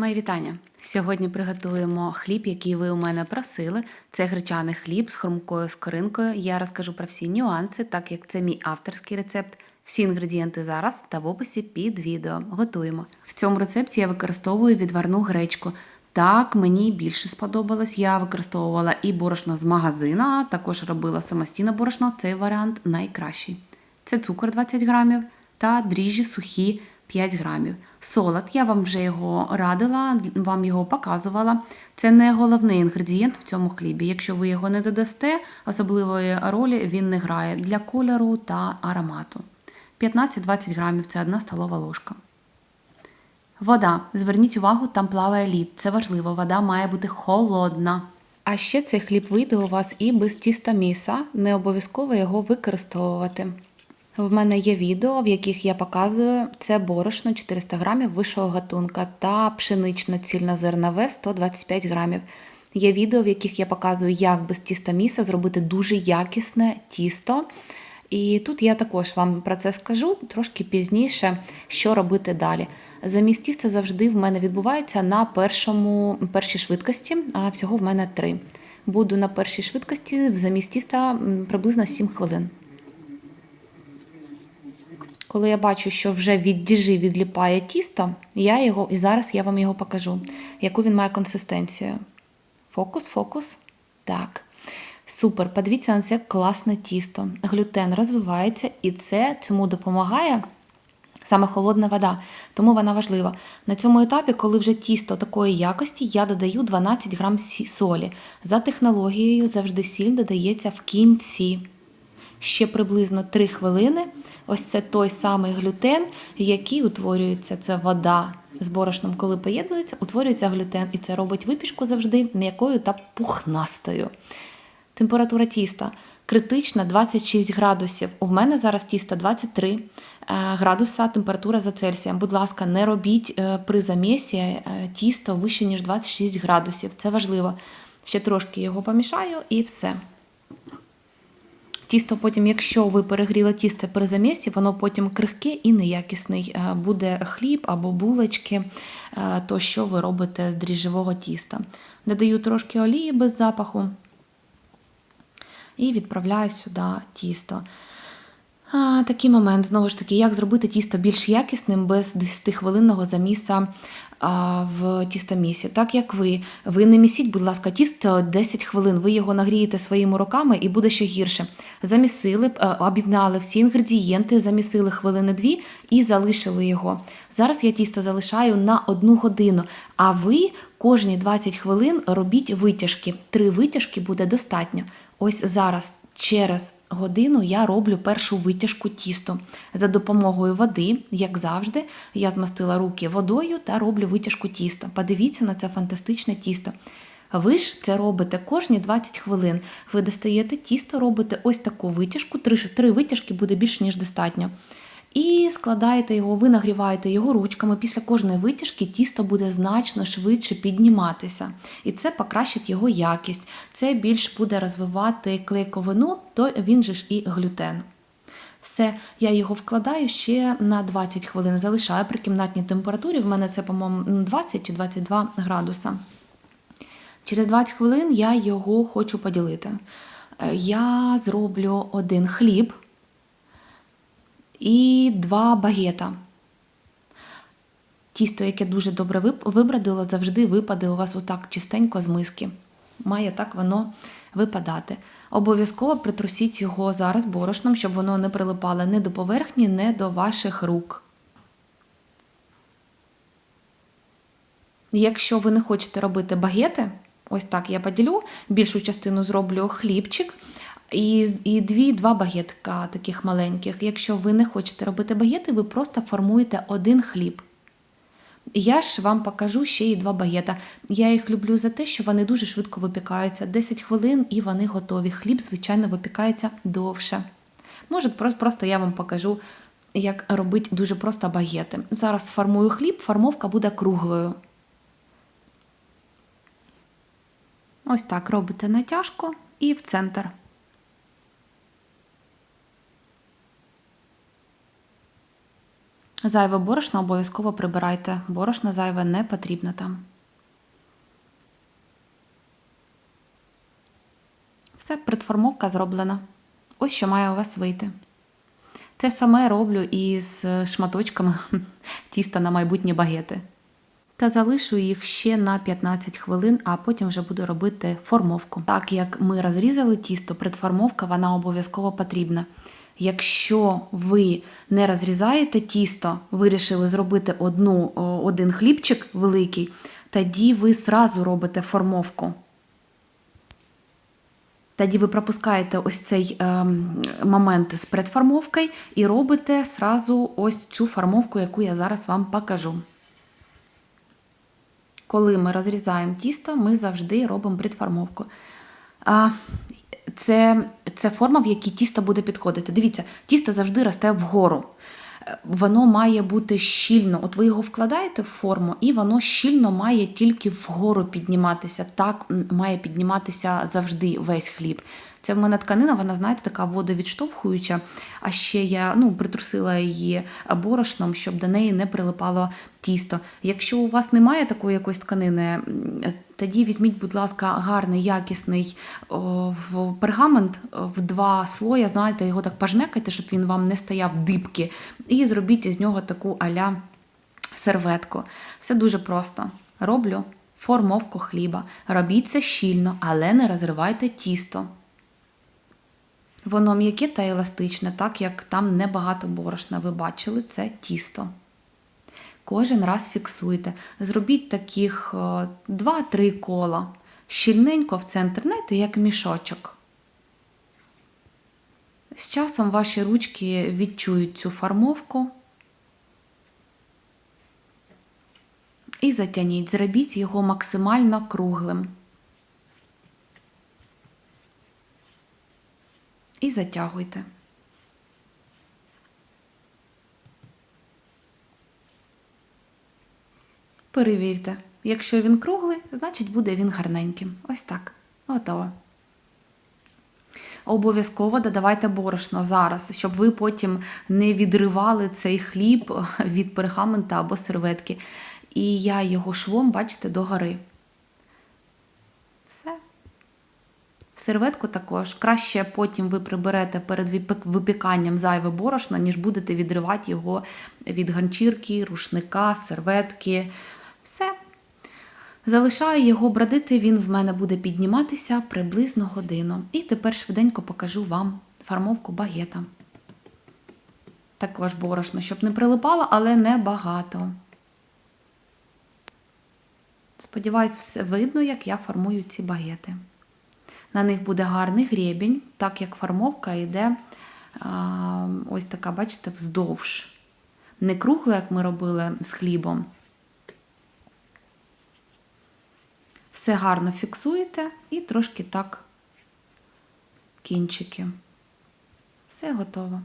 Мої вітання. Сьогодні приготуємо хліб, який ви у мене просили. Це гречаний хліб з хрумкою скоринкою. Я розкажу про всі нюанси, так як це мій авторський рецепт. Всі інгредієнти зараз та в описі під відео. Готуємо. В цьому рецепті я використовую відварну гречку. Так, мені більше сподобалось. Я використовувала і борошно з магазина, також робила самостійне борошно. Цей варіант найкращий. Це цукор 20 грамів та дріжджі сухі 5 грамів. Солод, я вам вже його радила, вам його показувала. Це не головний інгредієнт в цьому хлібі. Якщо ви його не додасте, особливої ролі він не грає для кольору та аромату. 15-20 грамів це одна столова ложка. Вода. Зверніть увагу, там плаває лід. Це важливо, вода має бути холодна. А ще цей хліб вийде у вас і без тіста міса, не обов'язково його використовувати. В мене є відео, в яких я показую це борошно 400 грамів вищого гатунка та пшенично цільнозернове 125 грамів. Є відео, в яких я показую, як без тіста міса зробити дуже якісне тісто. І тут я також вам про це скажу трошки пізніше, що робити далі. Замість тіста завжди в мене відбувається на першому, першій швидкості, а всього в мене три. Буду на першій швидкості замість тіста приблизно 7 хвилин. Коли я бачу, що вже від діжі відліпає тісто, я його, і зараз я вам його покажу, яку він має консистенцію. Фокус, фокус. Так. Супер. Подивіться на це класне тісто. Глютен розвивається, і це цьому допомагає саме холодна вода. Тому вона важлива. На цьому етапі, коли вже тісто такої якості, я додаю 12 грам солі. За технологією завжди сіль додається в кінці. Ще приблизно 3 хвилини. Ось це той самий глютен, який утворюється. Це вода з борошном, коли поєднується, утворюється глютен. І це робить випічку завжди м'якою та пухнастою. Температура тіста критична 26 градусів. У мене зараз тісто 23 е, градуса температура за Цельсієм. Будь ласка, не робіть е, при замісі е, тісто вище, ніж 26 градусів. Це важливо. Ще трошки його помішаю і все. Тісто потім, якщо ви перегріли тісто при замісі, воно потім крихке і неякісний. Е, Буде хліб або булочки, е, то що ви робите з дріжджового тіста. Додаю трошки олії без запаху і відправляю сюди тісто. А, такий момент, знову ж таки, як зробити тісто більш якісним без 10-хвилинного заміса в тістомісі. Так як ви, ви не місіть, будь ласка, тісто 10 хвилин, ви його нагрієте своїми руками і буде ще гірше. Замісили, е, об'єднали всі інгредієнти, замісили хвилини дві і залишили його. Зараз я тісто залишаю на одну годину, а ви кожні 20 хвилин робіть витяжки. Три витяжки буде достатньо. Ось зараз через годину я роблю першу витяжку тісту. За допомогою води, як завжди, я змастила руки водою та роблю витяжку тіста. Подивіться на це фантастичне тісто. Ви ж це робите кожні 20 хвилин. Ви достаєте тісто, робите ось таку витяжку, три, три витяжки буде більш ніж достатньо. І складаєте його, ви нагріваєте його ручками. Після кожної витяжки тісто буде значно швидше підніматися. І це покращить його якість. Це більш буде розвивати клейковину, то він же ж і глютен. Все, я його вкладаю ще на 20 хвилин, залишаю при кімнатній температурі. В мене це, по-моєму, 20 чи 22 градуса. Через 20 хвилин я його хочу поділити. Е, Я зроблю один хліб і два багета. Тісто, яке дуже добре вибрадило, завжди випаде у вас отак чистенько з миски. Має так воно випадати. Обов'язково притрусіть його зараз борошном, щоб воно не прилипало не до поверхні, не до ваших рук. Якщо ви не хочете робити багети, ось так я поділю, більшу частину зроблю хлібчик і, і дві, два багетка таких маленьких. Якщо ви не хочете робити багети, ви просто формуєте один хліб. Я ж вам покажу ще і два багета. Я їх люблю за те, що вони дуже швидко випікаються. 10 хвилин і вони готові. Хліб, звичайно, випікається довше. Може, просто я вам покажу, як робити дуже просто багети. Зараз сформую хліб, формовка буде круглою. Ось так робите натяжку і в центр. Зайве борошно обов'язково прибирайте. Борошно зайве не потрібно там. Все, предформовка зроблена. Ось що має у вас вийти. Те саме роблю і з шматочками тіста на майбутні багети. Та залишу їх ще на 15 хвилин, а потім вже буду робити формовку. Так як ми розрізали тісто, предформовка вона обов'язково потрібна. Якщо ви не розрізаєте тісто, вирішили зробити одну, один хлібчик великий, тоді ви сразу робите формовку. Тоді ви пропускаєте ось цей ем, момент з предформовкою і робите сразу ось цю формовку, яку я зараз вам покажу. Коли ми розрізаємо тісто, ми завжди робимо предформовку. А, це, це форма, в якій тісто буде підходити. Дивіться, тісто завжди росте вгору. Е, Воно має бути щільно. От ви його вкладаєте в форму, і воно щільно має тільки вгору підніматися. Так має підніматися завжди весь хліб. Це в мене тканина, вона, знаєте, така водовідштовхуюча. А ще я ну, притрусила її борошном, щоб до неї не прилипало тісто. Якщо у вас немає такої якоїсь тканини, тоді візьміть, будь ласка, гарний, якісний о, пергамент в два слоя, знаєте, його так пожмякайте, щоб він вам не стояв дибки, і зробіть із нього таку аля серветку. Все дуже просто. Роблю формовку хліба. Робіть це щільно, але не розривайте тісто. Воно м'яке та еластичне, так як там небагато борошна. Ви бачили, це тісто. Кожен раз фіксуйте. Зробіть таких 2-3 кола. Щільненько в центр, знаєте, як мішочок. З часом ваші ручки відчують цю формовку. І затягніть, зробіть його максимально круглим. І затягуйте. Перевірте. Якщо він круглий, значить буде він гарненьким. Ось так. Готово. Обов'язково додавайте борошно зараз, щоб ви потім не відривали цей хліб від пергамента або серветки. І я його швом, бачите, догори. Все. В серветку також. Краще потім ви приберете перед випіканням зайве борошно, ніж будете відривати його від ганчірки, рушника, серветки. Все. Залишаю його бродити, він в мене буде підніматися приблизно годину. І тепер швиденько покажу вам фармовку багета. Також борошно, щоб не прилипало, але не багато. Сподіваюсь, все видно, як я формую ці багети. На них буде гарний гребінь, так як формовка йде ось така, бачите, вздовж. Не кругла, як ми робили з хлібом. Все гарно фіксуєте і трошки так кінчики. Все готово.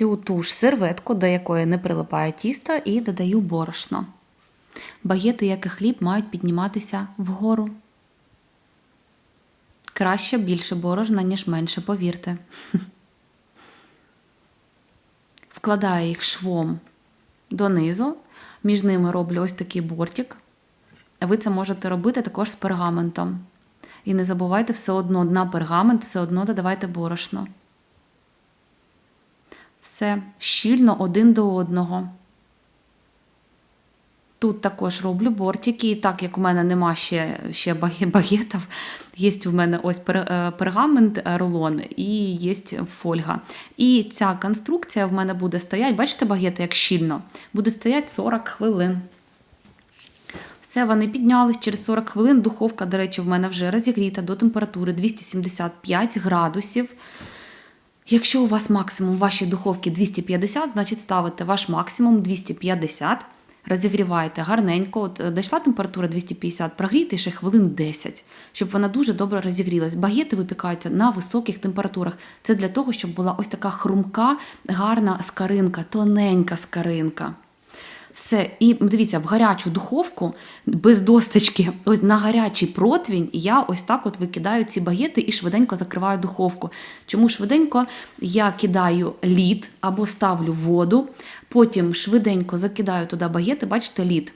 Всю ту ж серветку, до якої не прилипає тісто, і додаю борошно. Багети, як і хліб, мають підніматися вгору. Краще більше борошна, ніж менше, повірте. Вкладаю їх швом донизу, між ними роблю ось такий бортик. Ви це можете робити також з пергаментом. І не забувайте все одно на пергамент, все одно додавайте борошно. Все щільно один до одного. Тут також роблю бортики, і так як у мене нема ще ще багетів, є в мене ось е, пергамент, е, рулон і є фольга. І ця конструкція в мене буде стояти, бачите, багети, як щільно, буде стояти 40 хвилин. Все, вони піднялись через 40 хвилин. Духовка, до речі, в мене вже розігріта до температури 275 градусів. Якщо у вас максимум в вашій духовці 250, значить ставите ваш максимум 250, розігріваєте гарненько. От е, дійшла температура 250, прогрійте ще хвилин 10, щоб вона дуже добре розігрілась. Багети випікаються на високих температурах. Це для того, щоб була ось така хрумка, гарна скаринка, тоненька скаринка. Все, і дивіться, в гарячу духовку без досточки, ось на гарячий протвінь. я ось так от викидаю ці багети і швиденько закриваю духовку. Чому швиденько я кидаю лід або ставлю воду, потім швиденько закидаю туди багети, бачите, лід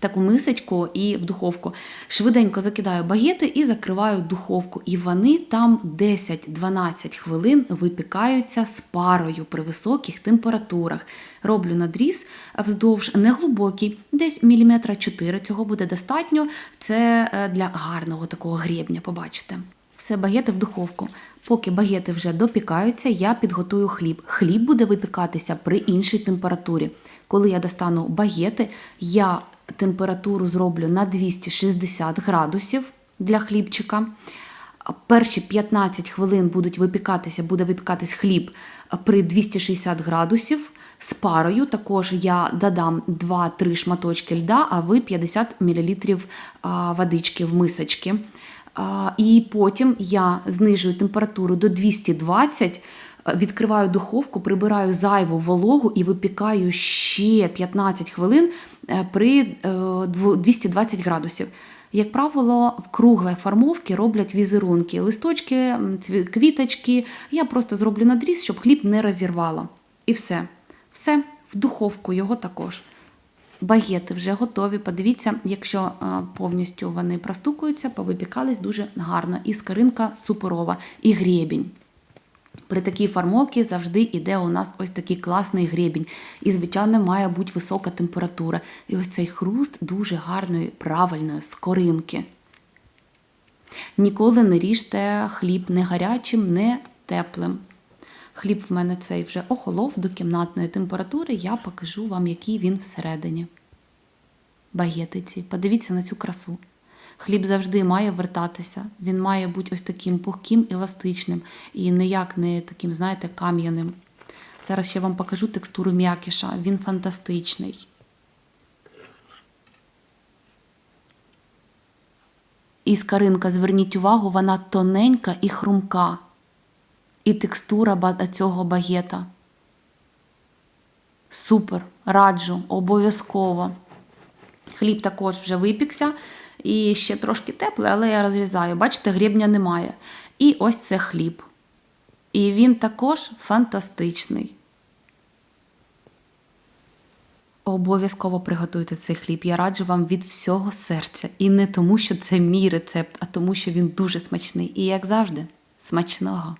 таку мисочку і в духовку. Швиденько закидаю багети і закриваю духовку. І вони там 10-12 хвилин випікаються з парою при високих температурах. Роблю надріз вздовж неглибокий, десь міліметра 4. Цього буде достатньо. Це е, для гарного такого гребня, побачите. Все, багети в духовку. Поки багети вже допікаються, я підготую хліб. Хліб буде випікатися при іншій температурі. Коли я достану багети, я температуру зроблю на 260 градусів для хлібчика. Перші 15 хвилин будуть випікатися, буде випікатись хліб при 260 градусів. З парою також я додам 2-3 шматочки льда, а ви 50 мл водички в мисочки. І потім я знижую температуру до 220, е, відкриваю духовку, прибираю зайву вологу і випікаю ще 15 хвилин е, при е, 220 градусів. Як правило, в круглій формовці роблять візерунки, листочки, квіточки. Я просто зроблю надріз, щоб хліб не розірвало. І все. Все в духовку його також. Багети вже готові. Подивіться, якщо е, повністю вони простукуються, повипікались дуже гарно. І скоринка суперова, і гребінь. При такій формовці завжди йде у нас ось такий класний гребінь. І, звичайно, має бути висока температура. І ось цей хруст дуже гарної, правильної скоринки. Ніколи не ріжте хліб не гарячим, не теплим. Хліб в мене цей вже охолов до кімнатної температури. Я покажу вам, який він всередині. Багети ці. Подивіться на цю красу. Хліб завжди має вертатися. Він має бути ось таким пухким, еластичним і ніяк не таким, знаєте, кам'яним. Зараз ще вам покажу текстуру м'якіша. Він фантастичний. І скаринка, зверніть увагу, вона тоненька і хрумка. І текстура цього багета. Супер, раджу, обов'язково. Хліб також вже випікся і ще трошки теплий, але я розрізаю. Бачите, гребня немає. І ось це хліб. І він також фантастичний. Обов'язково приготуйте цей хліб. Я раджу вам від всього серця. І не тому, що це мій рецепт, а тому, що він дуже смачний. І, як завжди, смачного!